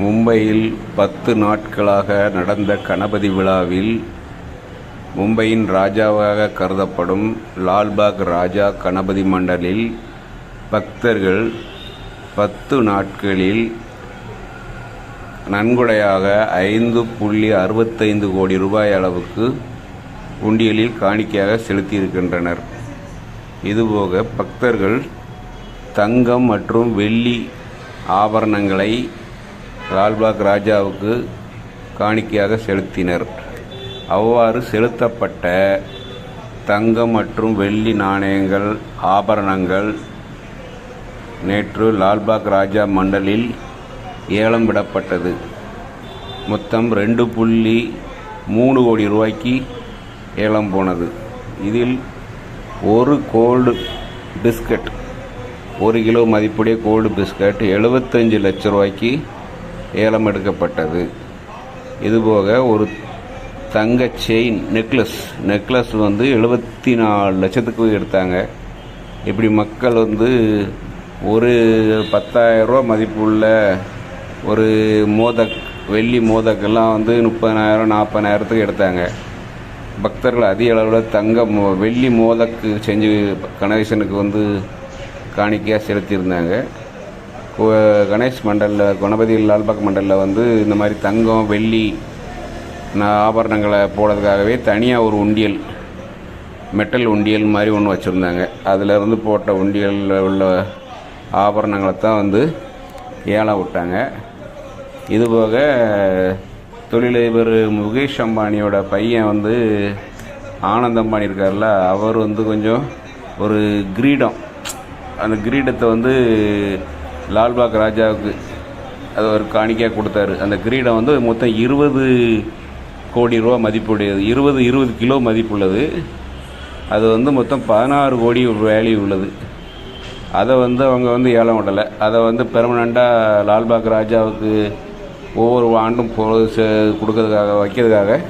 மும்பையில் பத்து நாட்களாக நடந்த கணபதி விழாவில் மும்பையின் ராஜாவாக கருதப்படும் லால்பாக் ராஜா கணபதி மண்டலில் பக்தர்கள் பத்து நாட்களில் நன்கொடையாக ஐந்து புள்ளி அறுபத்தைந்து கோடி ரூபாய் அளவுக்கு உண்டியலில் காணிக்கையாக செலுத்தியிருக்கின்றனர். இதுபோக பக்தர்கள் தங்கம் மற்றும் வெள்ளி ஆபரணங்களை லால்பாக் ராஜாவுக்கு காணிக்கையாக செலுத்தினர். அவ்வாறு செலுத்தப்பட்ட தங்கம் மற்றும் வெள்ளி நாணயங்கள் ஆபரணங்கள் நேற்று லால்பாக் ராஜா மண்டலில் ஏலம் விடப்பட்டது. மொத்தம் ரெண்டு புள்ளி மூணு கோடி ரூபாய்க்கு ஏலம் போனது. இதில் ஒரு கோல்டு பிஸ்கட் ஒரு கிலோ மதிப்புடைய கோல்டு பிஸ்கட் எழுபத்தஞ்சு லட்ச ரூபாய்க்கு ஏலம் எடுக்கப்பட்டது. இதுபோக ஒரு தங்க செயின் நெக்லஸ் நெக்லஸ் வந்து எழுபத்தி நாலு லட்சத்துக்கு எடுத்தாங்க. இப்படி மக்கள் வந்து ஒரு பத்தாயிரம் மதிப்புள்ள ஒரு மோதக் வெள்ளி மோதக்கெல்லாம் வந்து முப்பதாயிரம் நாற்பதாயிரத்துக்கு எடுத்தாங்க. பக்தர்கள் அதிக அளவில் தங்க மோ வெள்ளி மோதக்கு செஞ்சு கணேசனுக்கு வந்து காணிக்கையாக செலுத்தியிருந்தாங்க. கணேஷ் மண்டலில் கணபதி லால்பாக் மண்டலில் வந்து இந்த மாதிரி தங்கம் வெள்ளி ஆபரணங்களை போடுறதுக்காகவே தனியாக ஒரு உண்டியல் மெட்டல் உண்டியல் மாதிரி ஒன்று வச்சுருந்தாங்க. அதிலிருந்து போட்ட உண்டியலில் உள்ள ஆபரணங்களை தான் வந்து ஏலம் விட்டாங்க. இதுபோக தொழிலதிபர் முகேஷ் அம்பானியோட பையன் வந்து ஆனந்த் அம்பானி இருக்கார்ல அவர் வந்து கொஞ்சம் ஒரு கிரீடம். அந்த கிரீடத்தை வந்து லால்பாக் ராஜாவுக்கு அது ஒரு காணிக்கையாக கொடுத்தாரு. அந்த கிரீடம் வந்து மொத்தம் இருபது கோடி ரூபா மதிப்புடையது. இருபது இருபது கிலோ மதிப்புள்ளது. அது வந்து மொத்தம் பதினாறு கோடி வேல்யூ உள்ளது. அதை வந்து அவங்க வந்து ஏலம் விடலை. அதை வந்து பெர்மனண்ட்டாக லால்பாக் ராஜாவுக்கு ஒவ்வொரு ஆண்டும் பொ கொடுக்கறதுக்காக வைக்கிறதுக்காக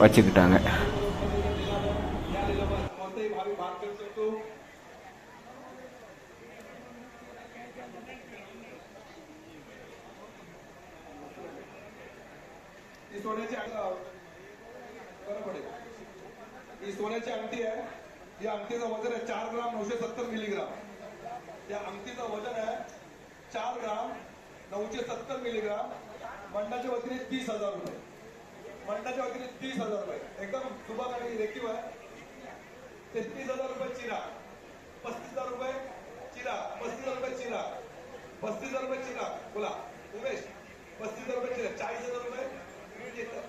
வச்சுக்கிட்டாங்க. ही सोन्याची अंगठी बरोबर आहे. ही सोन्याची अंगठी आहे. या अंगठीचं वजन आहे चार ग्राम नऊशे सत्तर मिलीग्राम. या अंगठीचं वजन आहे चार ग्राम नऊशे सत्तर मिलीग्राम. मंडाच्या वतीने तीस हजार रुपये. मंडाच्या वतीने तीस हजार रुपये. एकदम सुबक आणि रेखीव आहे. तेहतीस हजार रुपये चिरा. पस्तीस हजार रुपये चिरा. पस्तीस हजार रुपये चिरा. पस्तीस हजार रुपये चिराग बोला उमेश पस्तीस हजार रुपये चिराग चाळीस हजार रुपये